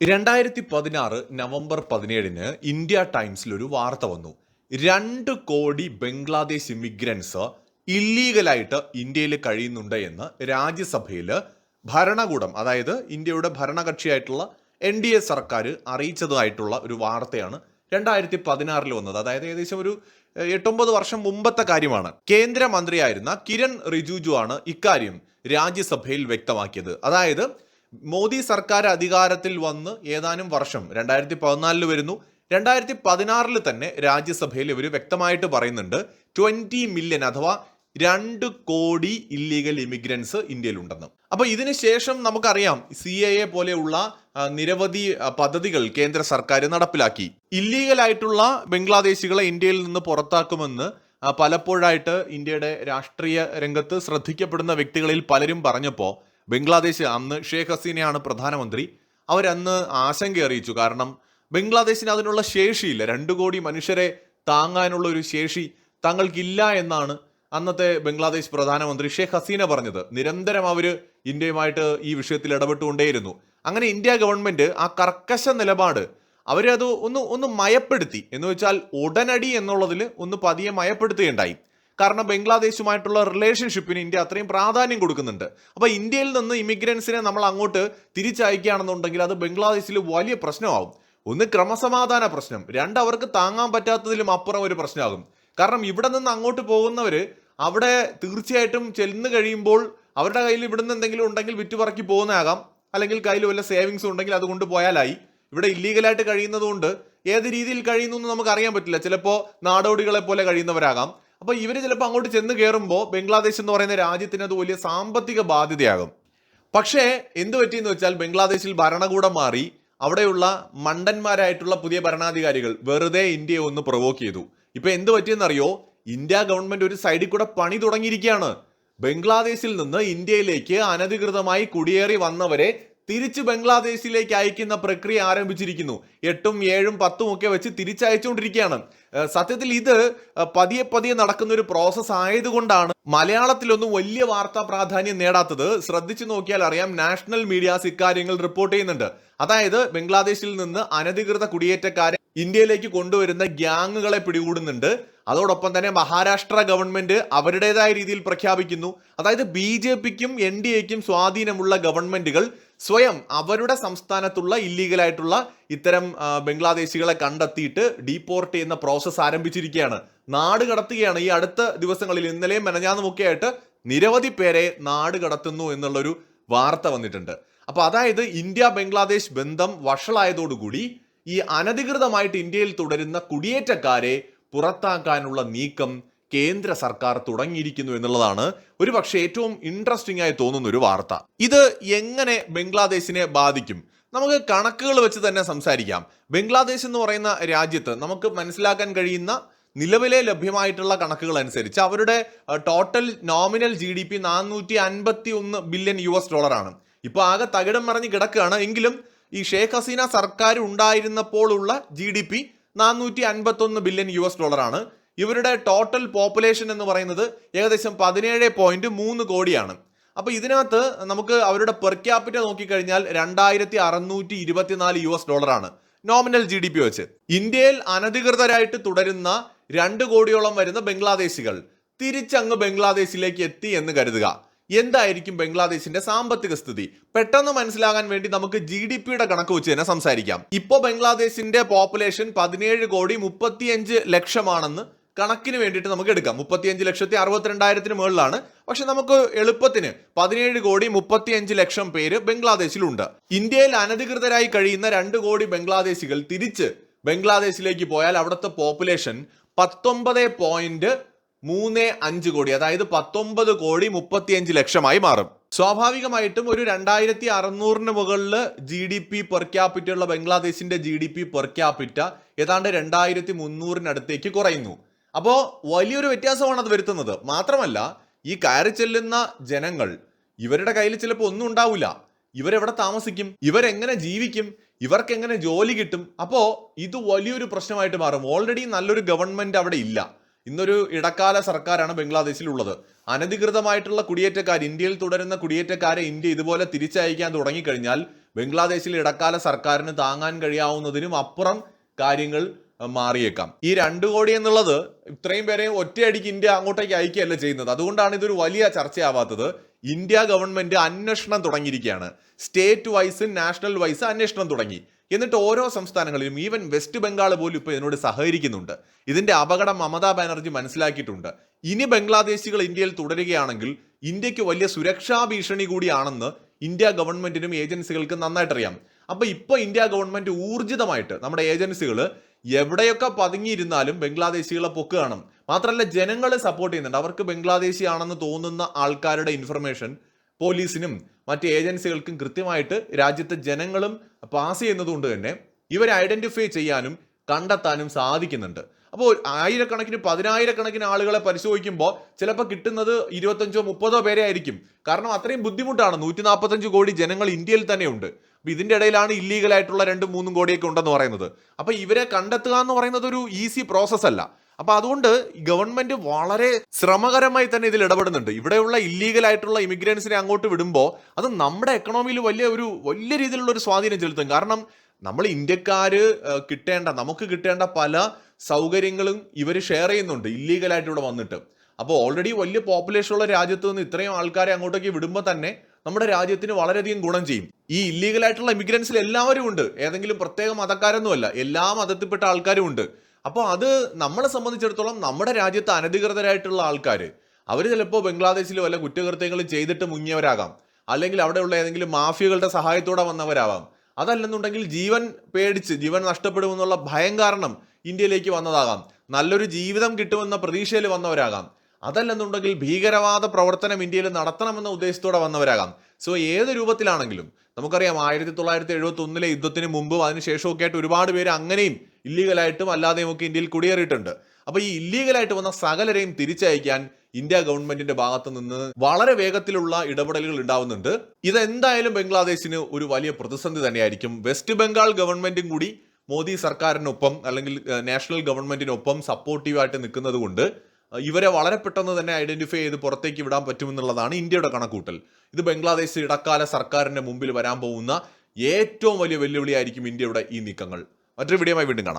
രണ്ടായിരത്തി പതിനാറ് നവംബർ പതിനേഴിന് ഇന്ത്യ ടൈംസിൽ ഒരു വാർത്ത വന്നു. രണ്ട് കോടി ബംഗ്ലാദേശ് ഇമിഗ്രൻസ് ഇല്ലീഗലായിട്ട് ഇന്ത്യയിൽ കഴിയുന്നുണ്ട് എന്ന് രാജ്യസഭയിൽ ഭരണകൂടം അതായത് ഇന്ത്യയുടെ ഭരണകക്ഷിയായിട്ടുള്ള എൻ ഡി എ സർക്കാർ അറിയിച്ചതായിട്ടുള്ള ഒരു വാർത്തയാണ് രണ്ടായിരത്തി പതിനാറിൽ വന്നത്. അതായത് ഏകദേശം ഒരു എട്ടൊമ്പത് വർഷം മുമ്പത്തെ കാര്യമാണ്. കേന്ദ്രമന്ത്രിയായിരുന്ന കിരൺ റിജിജു ആണ് ഇക്കാര്യം രാജ്യസഭയിൽ വ്യക്തമാക്കിയത്. അതായത് മോദി സർക്കാർ അധികാരത്തിൽ വന്ന് ഏതാനും വർഷം രണ്ടായിരത്തി പതിനാലിൽ വരുന്നു. രണ്ടായിരത്തി പതിനാറിൽ തന്നെ രാജ്യസഭയിൽ ഇവർ വ്യക്തമായിട്ട് പറയുന്നുണ്ട് ട്വന്റി മില്യൺ അഥവാ രണ്ട് കോടി ഇല്ലീഗൽ ഇമിഗ്രൻസ് ഇന്ത്യയിലുണ്ടെന്ന്. അപ്പൊ ഇതിന് ശേഷം നമുക്കറിയാം സി എ എ പോലെയുള്ള നിരവധി പദ്ധതികൾ കേന്ദ്ര സർക്കാർ നടപ്പിലാക്കി. ഇല്ലീഗൽ ആയിട്ടുള്ള ബംഗ്ലാദേശികളെ ഇന്ത്യയിൽ നിന്ന് പുറത്താക്കുമെന്ന് പലപ്പോഴായിട്ട് ഇന്ത്യയുടെ രാഷ്ട്രീയ രംഗത്ത് ശ്രദ്ധിക്കപ്പെടുന്ന വ്യക്തികളിൽ പലരും പറഞ്ഞപ്പോൾ ബംഗ്ലാദേശ് അന്ന് ഷേഖ് ഹസീനയാണ് പ്രധാനമന്ത്രി. അവരന്ന് ആശങ്ക അറിയിച്ചു. കാരണം ബംഗ്ലാദേശിന് അതിനുള്ള ശേഷിയില്ല. രണ്ടു കോടി മനുഷ്യരെ താങ്ങാനുള്ള ഒരു ശേഷി തങ്ങൾക്കില്ല എന്നാണ് അന്നത്തെ ബംഗ്ലാദേശ് പ്രധാനമന്ത്രി ഷേഖ് ഹസീന പറഞ്ഞത്. നിരന്തരം അവർ ഇന്ത്യയുമായിട്ട് ഈ വിഷയത്തിൽ ഇടപെട്ടുകൊണ്ടേയിരുന്നു. അങ്ങനെ ഇന്ത്യ ഗവൺമെന്റ് ആ കർക്കശ നിലപാട് അവരത് ഒന്ന് ഒന്ന് മയപ്പെടുത്തി. എന്ന് വെച്ചാൽ ഉടനടി എന്നുള്ളതിൽ ഒന്ന് പതിയെ മയപ്പെടുത്തുകയുണ്ടായി. കാരണം ബംഗ്ലാദേശുമായിട്ടുള്ള റിലേഷൻഷിപ്പിന് ഇന്ത്യ അത്രയും പ്രാധാന്യം കൊടുക്കുന്നുണ്ട്. അപ്പോൾ ഇന്ത്യയിൽ നിന്ന് ഇമിഗ്രൻസിനെ നമ്മൾ അങ്ങോട്ട് തിരിച്ചയക്കുകയാണെന്നുണ്ടെങ്കിൽ അത് ബംഗ്ലാദേശിൽ വലിയ പ്രശ്നമാകും ഒന്ന് ക്രമസമാധാന പ്രശ്നം. രണ്ട് അവർക്ക് താങ്ങാൻ പറ്റാത്തതിലും അപ്പുറം ഒരു പ്രശ്നമാകും. കാരണം ഇവിടെ നിന്ന് അങ്ങോട്ട് പോകുന്നവർ അവിടെ തീർച്ചയായിട്ടും ചെന്ന് കഴിയുമ്പോൾ അവരുടെ കയ്യിൽ ഇവിടുന്ന് എന്തെങ്കിലും ഉണ്ടെങ്കിൽ വിറ്റുപറക്കി പോകുന്നതാകാം. അല്ലെങ്കിൽ കയ്യിൽ വല്ല സേവിങ്സ് ഉണ്ടെങ്കിൽ അതുകൊണ്ട് പോയാലായി. ഇവിടെ ഇല്ലീഗലായിട്ട് കഴിയുന്നതുകൊണ്ട് ഏത് രീതിയിൽ കഴിയുന്നു എന്ന് നമുക്ക് അറിയാൻ പറ്റില്ല. ചിലപ്പോൾ നാടോടികളെ പോലെ കഴിയുന്നവരാകാം. അപ്പൊ ഇവർ ചിലപ്പോൾ അങ്ങോട്ട് ചെന്ന് കയറുമ്പോൾ ബംഗ്ലാദേശ് എന്ന് പറയുന്ന രാജ്യത്തിന് അത് വലിയ സാമ്പത്തിക ബാധ്യതയാകും. പക്ഷേ എന്ത് പറ്റിയെന്ന് വെച്ചാൽ ബംഗ്ലാദേശിൽ ഭരണകൂടം മാറി അവിടെയുള്ള മണ്ടന്മാരായിട്ടുള്ള പുതിയ ഭരണാധികാരികൾ വെറുതെ ഇന്ത്യയെ ഒന്ന് പ്രൊവോക്ക് ചെയ്തു. ഇപ്പൊ എന്ത് പറ്റിയെന്നറിയോ? ഇന്ത്യ ഗവൺമെന്റ് ഒരു സൈഡിൽ കൂടെ പണി തുടങ്ങിയിരിക്കുകയാണ്. ബംഗ്ലാദേശിൽ നിന്ന് ഇന്ത്യയിലേക്ക് അനധികൃതമായി കുടിയേറി വന്നവരെ തിരിച്ച് ബംഗ്ലാദേശിലേക്ക് അയക്കുന്ന പ്രക്രിയ ആരംഭിച്ചിരിക്കുന്നു. എട്ടും ഏഴും പത്തും ഒക്കെ വെച്ച് തിരിച്ചയച്ചുകൊണ്ടിരിക്കുകയാണ്. സത്യത്തിൽ ഇത് പതിയെ പതിയെ നടക്കുന്ന ഒരു പ്രോസസ് ആയതുകൊണ്ടാണ് മലയാളത്തിലൊന്നും വലിയ വാർത്താ പ്രാധാന്യം നേടാത്തത്. ശ്രദ്ധിച്ചു നോക്കിയാൽ അറിയാം നാഷണൽ മീഡിയാസ് ഇക്കാര്യങ്ങൾ റിപ്പോർട്ട് ചെയ്യുന്നുണ്ട്. അതായത് ബംഗ്ലാദേശിൽ നിന്ന് അനധികൃത കുടിയേറ്റക്കാരെ ഇന്ത്യയിലേക്ക് കൊണ്ടുവരുന്ന ഗ്യാങ്ങുകളെ പിടികൂടുന്നുണ്ട്. അതോടൊപ്പം തന്നെ മഹാരാഷ്ട്ര ഗവൺമെന്റ് അവരുടേതായ രീതിയിൽ പ്രഖ്യാപിക്കുന്നു. അതായത് ബി ജെ പിക്കും എൻ ഡി എക്കും സ്വാധീനമുള്ള ഗവൺമെന്റുകൾ സ്വയം അവരുടെ സംസ്ഥാനത്തുള്ള ഇല്ലീഗലായിട്ടുള്ള ഇത്തരം ബംഗ്ലാദേശികളെ കണ്ടെത്തിയിട്ട് ഡീപ്പോർട്ട് ചെയ്യുന്ന പ്രോസസ്സ് ആരംഭിച്ചിരിക്കുകയാണ്. നാട് കടത്തുകയാണ്. ഈ അടുത്ത ദിവസങ്ങളിൽ ഇന്നലെയും മെനഞ്ഞാന്നുമൊക്കെ ആയിട്ട് നിരവധി പേരെ നാട് കടത്തുന്നു എന്നുള്ളൊരു വാർത്ത വന്നിട്ടുണ്ട്. അപ്പൊ അതായത് ഇന്ത്യ ബംഗ്ലാദേശ് ബന്ധം വഷളായതോടുകൂടി ഈ അനധികൃതമായിട്ട് ഇന്ത്യയിൽ തുടരുന്ന കുടിയേറ്റക്കാരെ പുറത്താക്കാനുള്ള നീക്കം കേന്ദ്ര സർക്കാർ തുടങ്ങിയിരിക്കുന്നു എന്നുള്ളതാണ് ഒരു പക്ഷേ ഏറ്റവും ഇൻട്രസ്റ്റിംഗ് ആയി തോന്നുന്ന ഒരു വാർത്ത. ഇത് എങ്ങനെ ബംഗ്ലാദേശിനെ ബാധിക്കും? നമുക്ക് കണക്കുകൾ വെച്ച് തന്നെ സംസാരിക്കാം. ബംഗ്ലാദേശ് എന്ന് പറയുന്ന രാജ്യത്ത് നമുക്ക് മനസ്സിലാക്കാൻ കഴിയുന്ന നിലവിലെ ലഭ്യമായിട്ടുള്ള കണക്കുകൾ അനുസരിച്ച് അവരുടെ total nominal G D P നാനൂറ്റി അൻപത്തി ഒന്ന് ബില്യൺ യു എസ് ഡോളറാണ് ഇപ്പൊ ആകെ തകിടം മറിഞ്ഞ് കിടക്കുകയാണ്. എങ്കിലും ഈ ഷേഖ് ഹസീന സർക്കാർ ഉണ്ടായിരുന്നപ്പോൾ ഉള്ള ജി ഡി പി നാനൂറ്റി അൻപത്തി ഒന്ന് ബില്യൺ യു എസ് ഡോളറാണ് ഇവരുടെ ടോട്ടൽ പോപ്പുലേഷൻ എന്ന് പറയുന്നത് ഏകദേശം പതിനേഴ് പോയിന്റ് മൂന്ന് കോടിയാണ്. അപ്പോൾ ഇതിനകത്ത് നമുക്ക് അവരുടെ പെർ ക്യാപിറ്റ നോക്കിക്കഴിഞ്ഞാൽ രണ്ടായിരത്തി അറുന്നൂറ്റി ഇരുപത്തിനാല് യു എസ് ഡോളറാണ് നോമിനൽ ജി ഡി പി വെച്ച്. ഇന്ത്യയിൽ അനധികൃതരായിട്ട് തുടരുന്ന രണ്ട് കോടിയോളം വരുന്ന ബംഗ്ലാദേശികൾ തിരിച്ചങ്ങ് ബംഗ്ലാദേശിലേക്ക് എത്തി എന്ന് കരുതുക. എന്തായിരിക്കും ബംഗ്ലാദേശിന്റെ സാമ്പത്തിക സ്ഥിതി? പെട്ടെന്ന് മനസ്സിലാകാൻ വേണ്ടി നമുക്ക് ജി ഡി പിയുടെ കണക്ക് വെച്ച് തന്നെ സംസാരിക്കാം. ഇപ്പോൾ ബംഗ്ലാദേശിന്റെ പോപ്പുലേഷൻ പതിനേഴ് കോടി മുപ്പത്തിയഞ്ച് ലക്ഷമാണെന്ന് കണക്കിന് വേണ്ടിയിട്ട് നമുക്ക് എടുക്കാം. മുപ്പത്തിയഞ്ച് ലക്ഷത്തി അറുപത്തിരണ്ടായിരത്തിന് മുകളിലാണ്. പക്ഷെ നമുക്ക് എളുപ്പത്തിന് പതിനേഴ് കോടി മുപ്പത്തിയഞ്ച് ലക്ഷം പേര് ബംഗ്ലാദേശിലുണ്ട്. ഇന്ത്യയിൽ അനധികൃതരായി കഴിയുന്ന രണ്ട് കോടി ബംഗ്ലാദേശികൾ തിരിച്ച് ബംഗ്ലാദേശിലേക്ക് പോയാൽ അവിടുത്തെ പോപ്പുലേഷൻ പത്തൊമ്പത് പോയിന്റ് മൂന്ന് അഞ്ച് കോടി അതായത് പത്തൊമ്പത് കോടി മുപ്പത്തിയഞ്ച് ലക്ഷമായി മാറും. സ്വാഭാവികമായിട്ടും ഒരു രണ്ടായിരത്തി അറുന്നൂറിന് മുകളിൽ G D P per capita ഉള്ള ബംഗ്ലാദേശിന്റെ G D P per capita ഏതാണ്ട് രണ്ടായിരത്തി മുന്നൂറിനടുത്തേക്ക് കുറയുന്നു. അപ്പോൾ വലിയൊരു വ്യത്യാസമാണ് അത് വരുത്തുന്നത്. മാത്രമല്ല ഈ കയറി ചെല്ലുന്ന ജനങ്ങൾ ഇവരുടെ കയ്യിൽ ചിലപ്പോൾ ഒന്നും ഉണ്ടാവില്ല. ഇവരെവിടെ താമസിക്കും? ഇവരെങ്ങനെ ജീവിക്കും? ഇവർക്ക് എങ്ങനെ ജോലി കിട്ടും? അപ്പോൾ ഇത് വലിയൊരു പ്രശ്നമായിട്ട് മാറും. ഓൾറെഡി നല്ലൊരു ഗവൺമെന്റ് അവിടെ ഇല്ല. ഇന്നൊരു ഇടക്കാല സർക്കാരാണ് ബംഗ്ലാദേശിലുള്ളത്. അനധികൃതമായിട്ടുള്ള കുടിയേറ്റക്കാർ ഇന്ത്യയിൽ തുടരുന്ന കുടിയേറ്റക്കാരെ ഇന്ത്യ ഇതുപോലെ തിരിച്ചയക്കാൻ തുടങ്ങിക്കഴിഞ്ഞാൽ ബംഗ്ലാദേശിൽ ഇടക്കാല സർക്കാരിന് താങ്ങാൻ കഴിയാവുന്നതിനും അപ്പുറം കാര്യങ്ങൾ മാറിയേക്കാം. ഈ രണ്ട് കോടി എന്നുള്ളത് ഇത്രയും പേരെ ഒറ്റയടിക്ക് ഇന്ത്യ അങ്ങോട്ടേക്ക് അയക്കുകയല്ല ചെയ്യുന്നത്. അതുകൊണ്ടാണ് ഇതൊരു വലിയ ചർച്ചയാവാത്തത്. ഇന്ത്യ ഗവൺമെന്റ് അന്വേഷണം തുടങ്ങിയിരിക്കുകയാണ്. സ്റ്റേറ്റ് വൈസ് നാഷണൽ വൈസ് അന്വേഷണം തുടങ്ങി. എന്നിട്ട് ഓരോ സംസ്ഥാനങ്ങളിലും ഈവൻ വെസ്റ്റ് ബംഗാൾ പോലും ഇപ്പോൾ ഇതിനോട് സഹകരിക്കുന്നുണ്ട്. ഇതിന്റെ അപകടം മമതാ ബാനർജി മനസ്സിലാക്കിയിട്ടുണ്ട്. ഇനി ബംഗ്ലാദേശികൾ ഇന്ത്യയിൽ തുടരുകയാണെങ്കിൽ ഇന്ത്യയ്ക്ക് വലിയ സുരക്ഷാ ഭീഷണി കൂടിയാണെന്ന് ഇന്ത്യ ഗവൺമെന്റിനും ഏജൻസികൾക്കും നന്നായിട്ടറിയാം. അപ്പോൾ ഇപ്പൊ ഇന്ത്യ ഗവൺമെന്റ് ഊർജിതമായിട്ട് നമ്മുടെ ഏജൻസികൾ എവിടെയൊക്കെ പതുങ്ങിയിരുന്നാലും ബംഗ്ലാദേശികളെ പൊക്ക് കാണും. മാത്രമല്ല ജനങ്ങളെ സപ്പോർട്ട് ചെയ്യുന്നുണ്ട്. അവർക്ക് ബംഗ്ലാദേശി ആണെന്ന് തോന്നുന്ന ആൾക്കാരുടെ ഇൻഫർമേഷൻ പോലീസിനും മറ്റ് ഏജൻസികൾക്കും കൃത്യമായിട്ട് രാജ്യത്തെ ജനങ്ങളും പാസ് ചെയ്യുന്നതുകൊണ്ട് തന്നെ ഇവരെ ഐഡന്റിഫൈ ചെയ്യാനും കണ്ടെത്താനും സാധിക്കുന്നുണ്ട്. അപ്പോൾ ആയിരക്കണക്കിന് പതിനായിരക്കണക്കിന് ആളുകളെ പരിശോധിക്കുമ്പോൾ ചിലപ്പോൾ കിട്ടുന്നത് ഇരുപത്തഞ്ചോ മുപ്പതോ പേരെ ആയിരിക്കും. കാരണം അത്രയും ബുദ്ധിമുട്ടാണ്. നൂറ്റി നാൽപ്പത്തഞ്ച് കോടി ജനങ്ങൾ ഇന്ത്യയിൽ തന്നെയുണ്ട്. അപ്പൊ ഇതിന്റെ ഇടയിലാണ് ഇല്ലീഗലായിട്ടുള്ള രണ്ടും മൂന്നും കോടിയൊക്കെ ഉണ്ടെന്ന് പറയുന്നത്. അപ്പോൾ ഇവരെ കണ്ടെത്തുക എന്ന് പറയുന്നത് ഒരു ഈസി പ്രോസസ്സ് അല്ല. അപ്പൊ അതുകൊണ്ട് ഗവൺമെന്റ് വളരെ ശ്രമകരമായി തന്നെ ഇതിൽ ഇടപെടുന്നുണ്ട്. ഇവിടെയുള്ള ഇല്ലീഗൽ ആയിട്ടുള്ള ഇമിഗ്രൻസിനെ അങ്ങോട്ട് വിടുമ്പോൾ അത് നമ്മുടെ എക്കണോമിയിൽ വലിയ ഒരു വലിയ രീതിയിലുള്ള ഒരു സ്വാധീനം ചെലുത്തും. കാരണം നമ്മൾ ഇന്ത്യക്കാര് കിട്ടേണ്ട നമുക്ക് കിട്ടേണ്ട പല സൗകര്യങ്ങളും ഇവർ ഷെയർ ചെയ്യുന്നുണ്ട്. ഇല്ലീഗലായിട്ട് ഇവിടെ വന്നിട്ട്. അപ്പോൾ ഓൾറെഡി വലിയ പോപ്പുലേഷൻ ഉള്ള രാജ്യത്ത് നിന്ന് ഇത്രയും ആൾക്കാരെ അങ്ങോട്ടേക്ക് വിടുമ്പോൾ തന്നെ നമ്മുടെ രാജ്യത്തിന് വളരെയധികം ഗുണം ചെയ്യും. ഈ ഇല്ലീഗൽ ആയിട്ടുള്ള ഇമിഗ്രൻസിൽ എല്ലാവരും ഉണ്ട്. ഏതെങ്കിലും പ്രത്യേക മതക്കാരൊന്നുമല്ല. എല്ലാ മതത്തിൽപ്പെട്ട ആൾക്കാരും ഉണ്ട്. അപ്പോൾ അത് നമ്മളെ സംബന്ധിച്ചിടത്തോളം നമ്മുടെ രാജ്യത്ത് അനധികൃതരായിട്ടുള്ള ആൾക്കാർ അവർ ചിലപ്പോൾ ബംഗ്ലാദേശിൽ വല്ല കുറ്റകൃത്യങ്ങളും ചെയ്തിട്ട് മുങ്ങിയവരാകാം. അല്ലെങ്കിൽ അവിടെയുള്ള ഏതെങ്കിലും മാഫിയകളുടെ സഹായത്തോടെ വന്നവരാവാം. അതല്ലെന്നുണ്ടെങ്കിൽ ജീവൻ പേടിച്ച് ജീവൻ നഷ്ടപ്പെടുമെന്നുള്ള ഭയം കാരണം ഇന്ത്യയിലേക്ക് വന്നതാകാം. നല്ലൊരു ജീവിതം കിട്ടുമെന്ന പ്രതീക്ഷയിൽ വന്നവരാകാം. അതല്ലെന്നുണ്ടെങ്കിൽ ഭീകരവാദ പ്രവർത്തനം ഇന്ത്യയിൽ നടത്തണമെന്ന ഉദ്ദേശത്തോടെ വന്നവരാകാം. സോ ഏത് രൂപത്തിലാണെങ്കിലും നമുക്കറിയാം ആയിരത്തി തൊള്ളായിരത്തി എഴുപത്തി ഒന്നിലെ യുദ്ധത്തിന് മുമ്പും ഒക്കെ ആയിട്ട് ഒരുപാട് പേര് അങ്ങനെയും ഇല്ലീഗലായിട്ടും അല്ലാതെയും ഒക്കെ ഇന്ത്യയിൽ കുടിയേറിയിട്ടുണ്ട്. അപ്പൊ ഈ ഇല്ലീഗലായിട്ട് വന്ന സകലരെയും തിരിച്ചയക്കാൻ ഇന്ത്യ ഗവൺമെന്റിന്റെ ഭാഗത്ത് നിന്ന് വളരെ വേഗത്തിലുള്ള ഇടപെടലുകൾ ഉണ്ടാവുന്നുണ്ട്. ഇതെന്തായാലും ബംഗ്ലാദേശിന് ഒരു വലിയ പ്രതിസന്ധി തന്നെയായിരിക്കും. വെസ്റ്റ് ബംഗാൾ ഗവൺമെന്റും കൂടി മോദി സർക്കാരിനൊപ്പം അല്ലെങ്കിൽ നാഷണൽ ഗവൺമെന്റിനൊപ്പം സപ്പോർട്ടീവായിട്ട് നിൽക്കുന്നത് കൊണ്ട് ഇവരെ വളരെ പെട്ടെന്ന് തന്നെ ഐഡന്റിഫൈ ചെയ്ത് പുറത്തേക്ക് വിടാൻ പറ്റുമെന്നുള്ളതാണ് ഇന്ത്യയുടെ കണക്കൂട്ടൽ. ഇത് ബംഗ്ലാദേശ് ഇടക്കാല സർക്കാരിന്റെ മുമ്പിൽ വരാൻ പോകുന്ന ഏറ്റവും വലിയ വെല്ലുവിളിയായിരിക്കും ഇന്ത്യയുടെ ഈ നീക്കങ്ങൾ. മറ്റൊരു വീഡിയോയുമായി വീണ്ടും കാണാം.